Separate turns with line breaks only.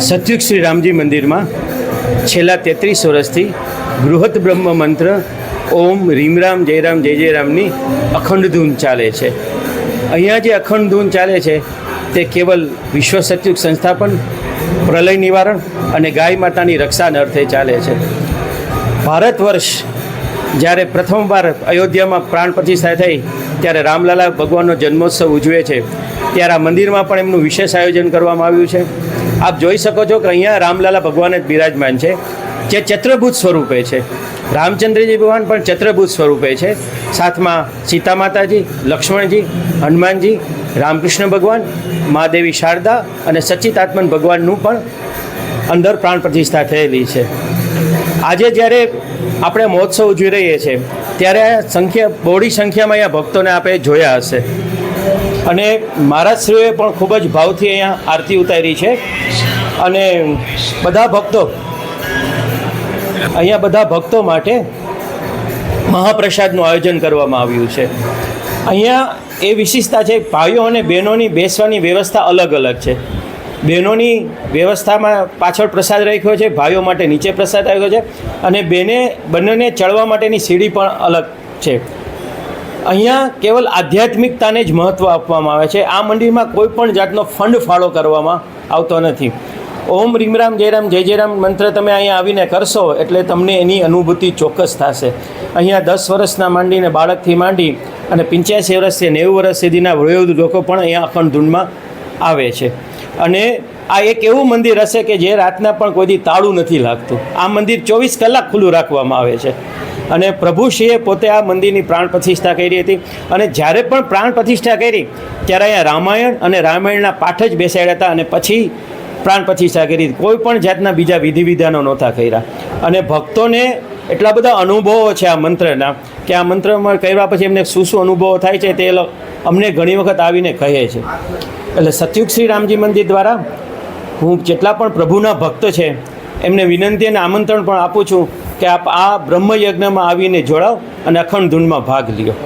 સતયુગ શ્રી રામજી મંદિરમાં છેલ્લા તેત્રીસ વર્ષથી બૃહદ બ્રહ્મ મંત્ર ઓમ રીમરામ જયરામ જય જયરામની અખંડ ધૂન ચાલે છે. અહીંયા જે અખંડ ધૂન ચાલે છે, તે કેવલ વિશ્વ સતયુગ સંસ્થાપન, પ્રલય નિવારણ અને ગાય માતાની રક્ષાના અર્થે ચાલે છે. ભારત વર્ષ જ્યારે પ્રથમવાર અયોધ્યામાં પ્રાણ પ્રતિષ્ઠા થઈ ત્યારે રામલાલા ભગવાનનો જન્મોત્સવ ઉજવે છે. ત્યારે આ મંદિરમાં પણ એમનું વિશેષ આયોજન કરવામાં આવ્યું છે. આપ જોઈ શકો છો કે અહીંયા રામલાલા ભગવાન જ બિરાજમાન છે, જે ચત્રભૂત સ્વરૂપે છે. રામચંદ્રજી ભગવાન પણ ચત્રભૂત સ્વરૂપે છે. સાથમાં સીતા માતાજી લક્ષ્મણજી, હનુમાનજી, રામકૃષ્ણ ભગવાન, મહાદેવી શારદા અને સચ્ચિતાત્મન ભગવાનનું પણ અંદર પ્રાણ પ્રતિષ્ઠા થયેલી છે. આજે જ્યારે આપણે મહોત્સવ ઉજવી રહીએ છીએ ત્યારે સંખ્યા બહોળી સંખ્યામાં અહીંયા ભક્તોને આપણે જોયા હશે. અને મહારાજશ્રીઓએ પણ ખૂબ જ ભાવથી અહીંયા આરતી ઉતારી છે. અને બધા ભક્તો, અહીંયા બધા ભક્તો માટે મહાપ્રસાદનું આયોજન કરવામાં આવ્યું છે. અહીંયા એ વિશેષતા છે, ભાઈઓ અને બહેનોની બેસવાની વ્યવસ્થા અલગ અલગ છે. બહેનોની વ્યવસ્થામાં પાછળ પ્રસાદ રાખ્યો છે, ભાઈઓ માટે નીચે પ્રસાદ રાખ્યો છે અને બેને બંનેને ચડવા માટેની સીડી પણ અલગ છે. અહીંયા કેવલ આધ્યાત્મિકતાને જ મહત્ત્વ આપવામાં આવે છે. આ મંદિરમાં કોઈ પણ જાતનો ફંડ ફાળો કરવામાં આવતો નથી. ઓમ રીમરામ જયરામ જય જયરામ મંત્ર તમે અહીંયા આવીને કરશો એટલે તમને એની અનુભૂતિ ચોક્કસ થશે. અહીંયા દસ વર્ષના માંડીને બાળકથી માંડી અને પંચ્યાસી વર્ષથી નેવું વર્ષ સુધીના વયોવૃદ્ધ લોકો પણ અહીંયા અખંડ ધૂનમાં આવે છે. અને આ એક એવું મંદિર હશે કે જે રાતના પણ કોઈ દી તાળું નથી લાગતું. આ મંદિર ચોવીસ કલાક ખુલ્લું રાખવામાં આવે છે. અને પ્રભુશ્રીએ પોતે આ મંદિરની પ્રાણ પ્રતિષ્ઠા કરી હતી. અને જ્યારે પણ પ્રાણ પ્રતિષ્ઠા કરી, ત્યારે અહીંયા રામાયણ અને રામાયણના પાઠ જ બેસાડ્યા હતા અને પછી પ્રાણ પ્રતિષ્ઠા કરી. કોઈ પણ જાતના બીજા વિધિ વિધાનો નહોતા કર્યા. અને ભક્તોને એટલા બધા અનુભવો છે આ મંત્રના, કે આ મંત્રમાં કર્યા પછી એમને શું શું અનુભવો થાય છે તે અમને ઘણી વખત આવીને કહે છે. એટલે સતયુગ શ્રી રામજી મંદિર દ્વારા હું જેટલા પણ પ્રભુના ભક્ત છે, એમને વિનંતી અને આમંત્રણ પણ આપું છું કે આપ આ બ્રહ્મયજ્ઞમાં આવીને જોડાઓ અને અખંડ ધૂનમાં ભાગ લ્યો.